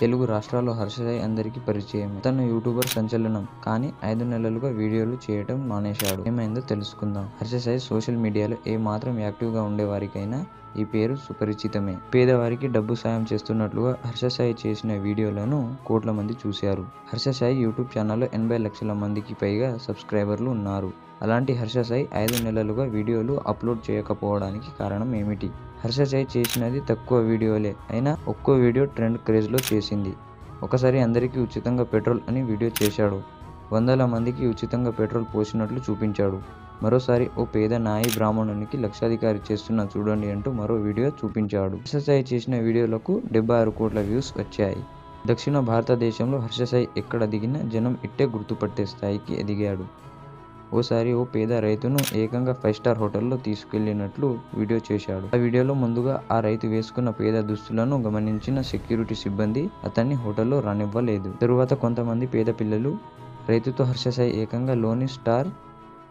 తెలుగు రాష్ట్రాల్లో హర్ష అందరికీ పరిచయం. తను యూట్యూబర్ సంచలనం. కానీ ఐదు నెలలుగా వీడియోలు చేయటం మానేశాడు. ఏమైందో తెలుసుకుందాం. హర్షసాయి సోషల్ మీడియాలో ఏ మాత్రం యాక్టివ్గా ఉండేవారికైనా ఈ పేరు సుపరిచితమే. పేదవారికి డబ్బు సాయం చేస్తున్నట్లుగా హర్షసాయి చేసిన వీడియోలను కోట్ల మంది చూశారు. హర్షసాయి యూట్యూబ్ ఛానల్లో ఎనభై లక్షల మందికి పైగా సబ్స్క్రైబర్లు ఉన్నారు. అలాంటి హర్షసాయి ఐదు నెలలుగా వీడియోలు అప్లోడ్ చేయకపోవడానికి కారణం ఏమిటి? హర్షసాయి చేసినది తక్కువ వీడియోలే అయినా ఒక్కో వీడియో ట్రెండ్ క్రేజ్లో చేసింది. ఒకసారి అందరికీ ఉచితంగా పెట్రోల్ అని వీడియో చేశాడు. వందల మందికి ఉచితంగా పెట్రోల్ పోసినట్లు చూపించాడు. మరోసారి ఓ పేద నాయి బ్రాహ్మణునికి లక్షాధికారి చేస్తున్న చూడండి అంటూ మరో వీడియో చూపించాడు. హర్షసాయి చేసిన వీడియోలకు డెబ్బై ఆరు కోట్ల వ్యూస్ వచ్చాయి. దక్షిణ భారతదేశంలో హర్షసాయి ఎక్కడ దిగినా జనం ఇట్టే గుర్తుపట్టే స్థాయికి ఎదిగాడు. ఓసారి ఓ పేద రైతును ఏకంగా ఫైవ్ స్టార్ హోటల్లో తీసుకెళ్ళినట్లు వీడియో చేశాడు. ఆ వీడియోలో ముందుగా ఆ రైతు వేసుకున్న పేద దుస్తులను గమనించిన సెక్యూరిటీ సిబ్బంది అతన్ని హోటల్లో రానివ్వలేదు. తరువాత కొంతమంది పేద పిల్లలు రైతుతో హర్షసాయి ఏకంగా లోని స్టార్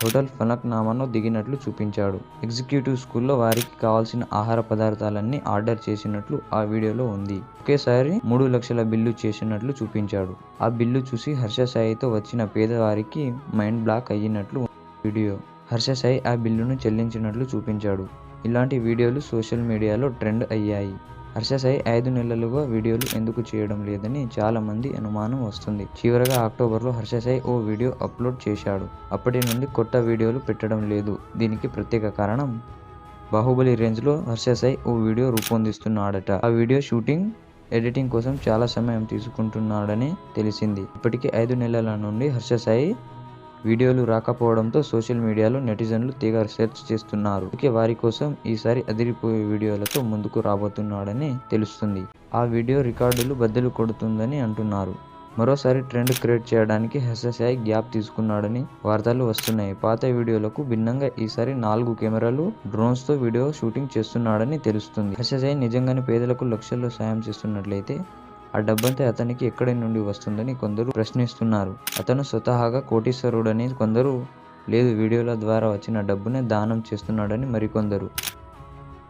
హోటల్ ఫనక్ దిగినట్లు చూపించాడు. ఎగ్జిక్యూటివ్ స్కూల్లో వారికి కావాల్సిన ఆహార పదార్థాలన్నీ ఆర్డర్ చేసినట్లు ఆ వీడియోలో ఉంది. ఒకేసారి మూడు లక్షల బిల్లు చేసినట్లు చూపించాడు. ఆ బిల్లు చూసి హర్ష సాయితో వచ్చిన పేదవారికి మైండ్ బ్లాక్ అయినట్లు వీడియో. హర్ష సాయి ఆ బిల్లును చెల్లించినట్లు చూపించాడు. ఇలాంటి వీడియోలు సోషల్ మీడియాలో ట్రెండ్ అయ్యాయి. హర్ష సాయి ఐదు నెలలుగా వీడియోలు ఎందుకు చేయడం లేదని చాలా మంది అనుమానం వస్తుంది. చివరగా అక్టోబర్లో హర్ష సాయి ఓ వీడియో అప్లోడ్ చేశాడు. అప్పటి నుండి కొత్త వీడియోలు పెట్టడం లేదు. దీనికి ప్రత్యేక కారణం బాహుబలి రేంజ్లో హర్ష సాయి ఓ వీడియో రూపొందిస్తున్నాడట. ఆ వీడియో షూటింగ్ ఎడిటింగ్ కోసం చాలా సమయం తీసుకుంటున్నాడని తెలిసింది. ఇప్పటికే ఐదు నెలల నుండి హర్ష సాయి వీడియోలు రాకపోవడంతో సోషల్ మీడియాలో నెటిజన్లు తీగ సెర్చ్ చేస్తున్నారు. అందుకే వారి కోసం ఈసారి అదిరిపోయే వీడియోలతో ముందుకు రాబోతున్నాడని తెలుస్తుంది. ఆ వీడియో రికార్డులు బద్దలు కొడుతుందని అంటున్నారు. మరోసారి ట్రెండ్ క్రియేట్ చేయడానికి హెస్ఎస్ఐ గ్యాప్ తీసుకున్నాడని వార్తలు వస్తున్నాయి. పాత వీడియోలకు భిన్నంగా ఈసారి నాలుగు కెమెరాలు డ్రోన్స్తో వీడియో షూటింగ్ చేస్తున్నాడని తెలుస్తుంది. హెస్ఎస్ఐ నిజంగానే పేదలకు లక్షల్లో సాయం చేస్తున్నట్లయితే ఆ డబ్బంతా అతనికి ఎక్కడి నుండి వస్తుందని కొందరు ప్రశ్నిస్తున్నారు. అతను స్వతహాగా కోటీశ్వరుడని కొందరు లేదు వీడియోల ద్వారా వచ్చిన డబ్బునే దానం చేస్తున్నాడని మరికొందరు.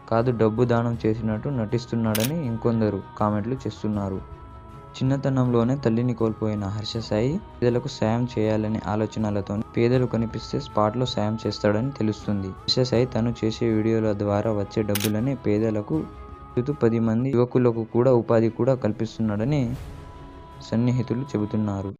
కాదు డబ్బు దానం చేసినట్టు నటిస్తున్నాడని ఇంకొందరు కామెంట్లు చేస్తున్నారు. చిన్నతనంలోనే తల్లిని కోల్పోయిన హర్ష సాయి పేదలకు సాయం చేయాలనే ఆలోచనలతో పేదలు కనిపిస్తే స్పాట్లో సాయం చేస్తాడని తెలుస్తుంది. హర్ష సాయి తను చేసే వీడియోల ద్వారా వచ్చే డబ్బులని పేదలకు పది మంది యువకులకు కూడా ఉపాధి కూడా కల్పిస్తున్నాడని సన్నిహితులు చెబుతున్నారు.